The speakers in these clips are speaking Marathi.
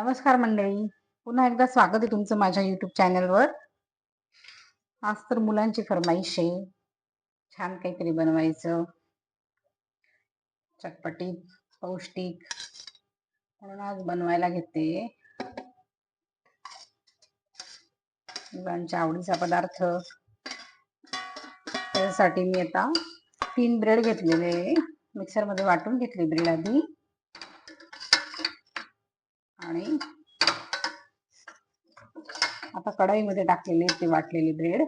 नमस्कार मंडळी. पुन्हा एकदा स्वागत आहे तुमचं माझ्या युट्यूब चॅनलवर आज तर मुलांची फरमाईश. आहे छान काहीतरी बनवायचं. चटपटीत पौष्टिक. म्हणून आज बनवायला घेते. मुलांच्या आवडीचा पदार्थ. त्यासाठी मी आता तीन ब्रेड घेतलेले मिक्सरमध्ये वाटून घेतले ब्रेड आधी. आणि आता कढाईमध्ये टाकलेले ते वाटलेले ब्रेड.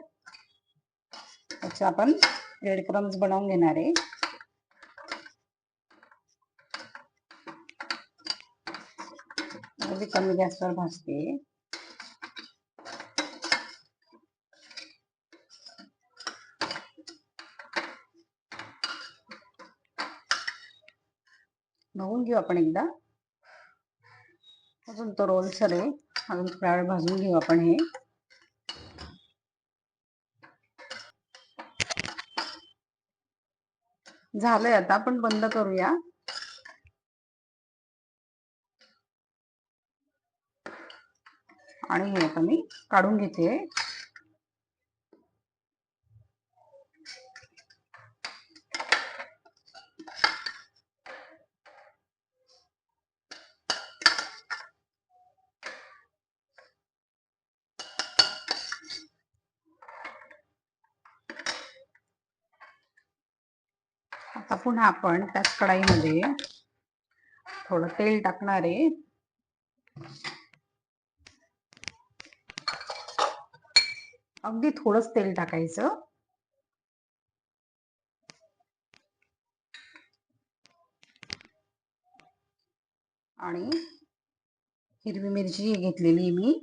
त्याचे आपण ब्रेड क्रम्स बनवून घेणार आहे. अगदी कमी गॅसवर भाजते. बघून घेऊ आपण एकदा. अजून तो रोलसर आहे. अजून थोडा वेळ भाजून घेऊ आपण हे. झालंय आता आपण बंद करूया. आणि हे आता मी काढून घेते. आता पुन्हा आपण त्याच कढाईमध्ये थोडं तेल टाकणार आहे. अगदी थोडंच तेल टाकायचं. आणि हिरवी मिरची घेतलेली मी.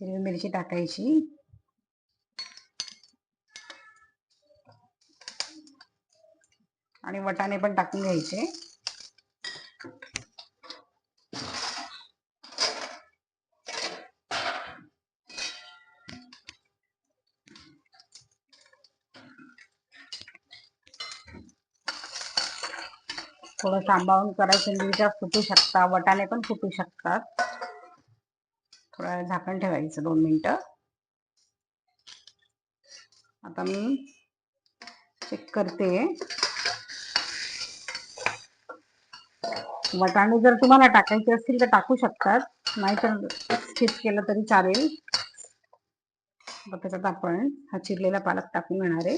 हिरवी मिरची टाकायची. आणि वटाणे पण टाकून घ्यायचे. थोडं सांभाळून करायचं मिरच्या फुटू शकता वटाणे पण फुटू शकतात. थोडा वेळ झाकण ठेवायचं दोन मिनटं. आता मी चेक करते. वटाणे जर तुम्हाला टाकायचे असतील तर टाकू शकतात. नाहीतर स्किप केलं तरी चालेल. त्याच्यात आपण हा चिरलेला पालक टाकून घेणार आहे.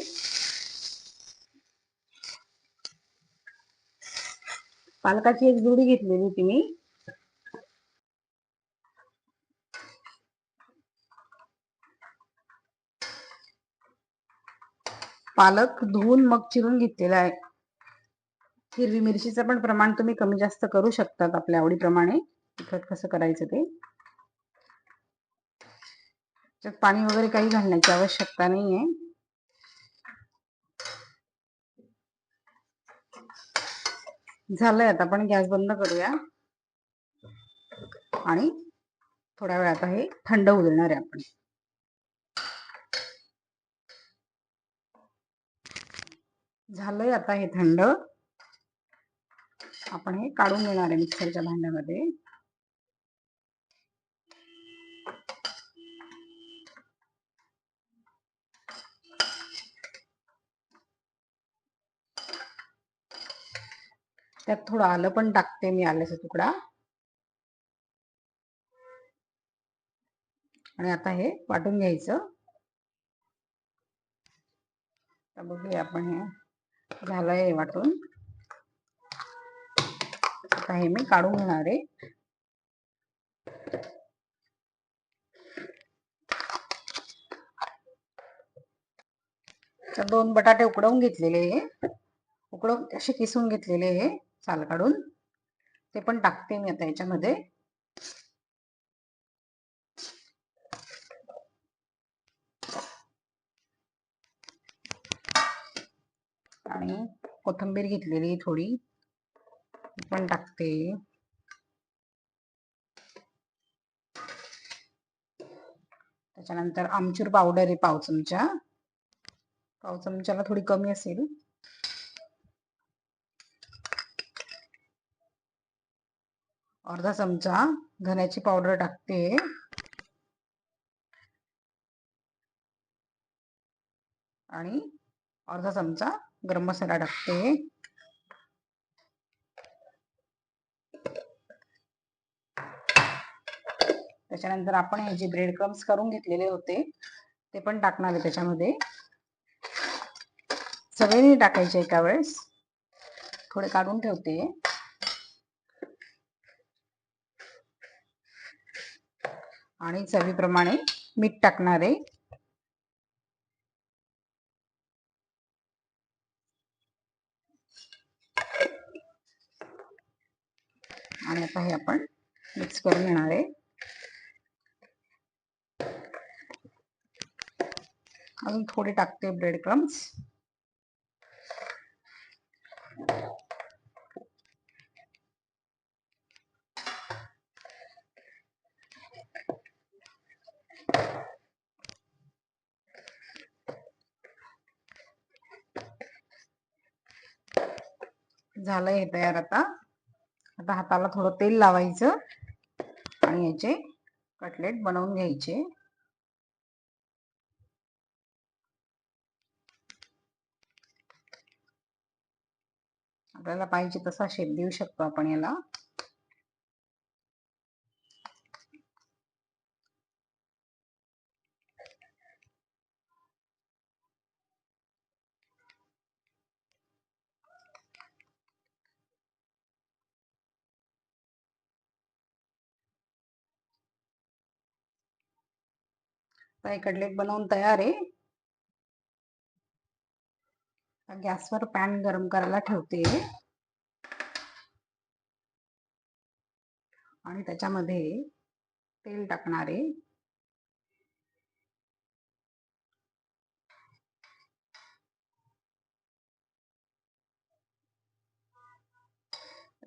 पालकाची एक जुडी घेतलेली होती मी. पालक धुवून मग चिरून घेतलेला आहे. हिरवी मिरचीचं पण प्रमाण तुम्ही कमी जास्त करू शकतात आपल्या आवडीप्रमाणे. तिखट कसं करायचं ते? त्यात पाणी वगैरे काही घालण्याची आवश्यकता नाहीये. झालंय आता आपण गॅस बंद करूया. आणि थोड्या वेळ आता हे थंड होऊ देणार आहे आपण. झालंय आता हे थंड. आपण हे काढून घेणार आहे मिक्सरच्या भांड्यामध्ये. त्यात थोडं आलं पण टाकते मी आल्याचा तुकडा. आणि आता हे वाटून घ्यायचं. तर बघूया आपण हे. झालंय वाटून. आता हे मी काढून घेणार आहे. तर दोन बटाटे उकडवून घेतलेले आहे. उकडवून असे किसून घेतलेले आहे. साल काढून. ते पण टाकते मी आता याच्यामध्ये. आणि कोथिंबीर घेतलेली थोडी. पण टाकते. त्याच्यानंतर आमचूर पावडर आहे पाव चमचा. पाव चमच्याला थोडी कमी असेल. अर्धा चमचा धन्याची पावडर टाकते. आणि अर्धा चमचा गरम मसाला टाकते. त्याच्यानंतर आपण हे जे ब्रेड क्रम्स करून घेतलेले होते ते पण टाकणार आहे त्याच्यामध्ये. सगळे नाही टाकायचे एका वेळेस. थोडे काढून ठेवते. आणि चवीप्रमाणे मीठ टाकणार आहे आणि आता हे आपण मिक्स करून घेणार आहे. अजून थोडे टाकते ब्रेड क्रम्स झालंय हे तयार आता. आता हाताला थोडं तेल लावायचं. आणि याचे कटलेट बनवून घ्यायचे. आपल्याला पाहिजे तसा शेप देऊ शकतो आपण याला. आता कटलेट बनवून तयार आहे. गॅसवर पॅन गरम करायला ठेवते. आणि त्याच्यामध्ये तेल टाकणार आहे.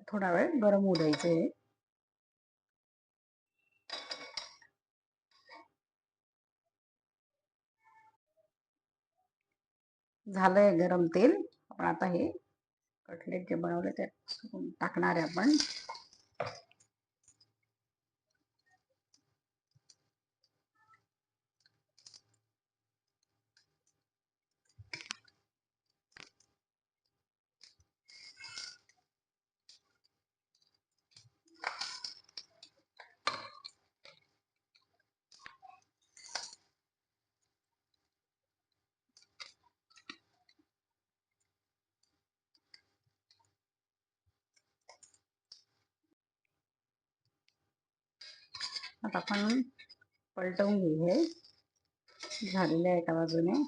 थोडा वेळ गरम उडायचं आहे झालंय गरम तेल. आपण आता हे कटलेट जे बनवले ते टाकणार आहे आपण. आता आपण पलटवून घेऊ हे झालेले आहे एका बाजूने.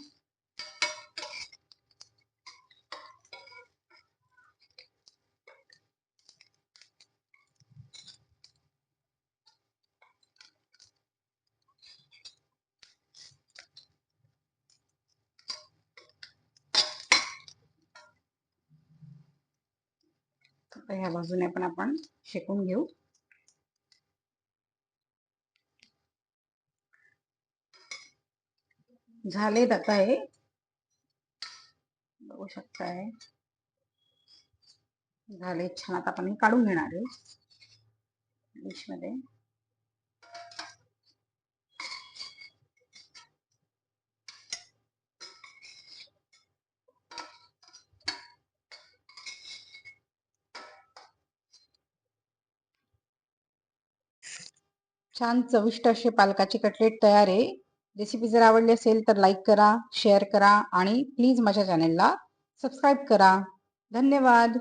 ह्या बाजूने पण आपण शेकून घेऊ. झालेत आता हे. बघू शकताय. झाले छान. आता आपण काढून घेणार आहे. डिशमध्ये. छान चविष्ट असे पालकाचे कटलेट तयार आहे. रेसिपी जर आवडली असेल तर लाईक करा शेअर करा आणि प्लीज माझ्या चॅनेलला सबस्क्राईब करा. धन्यवाद.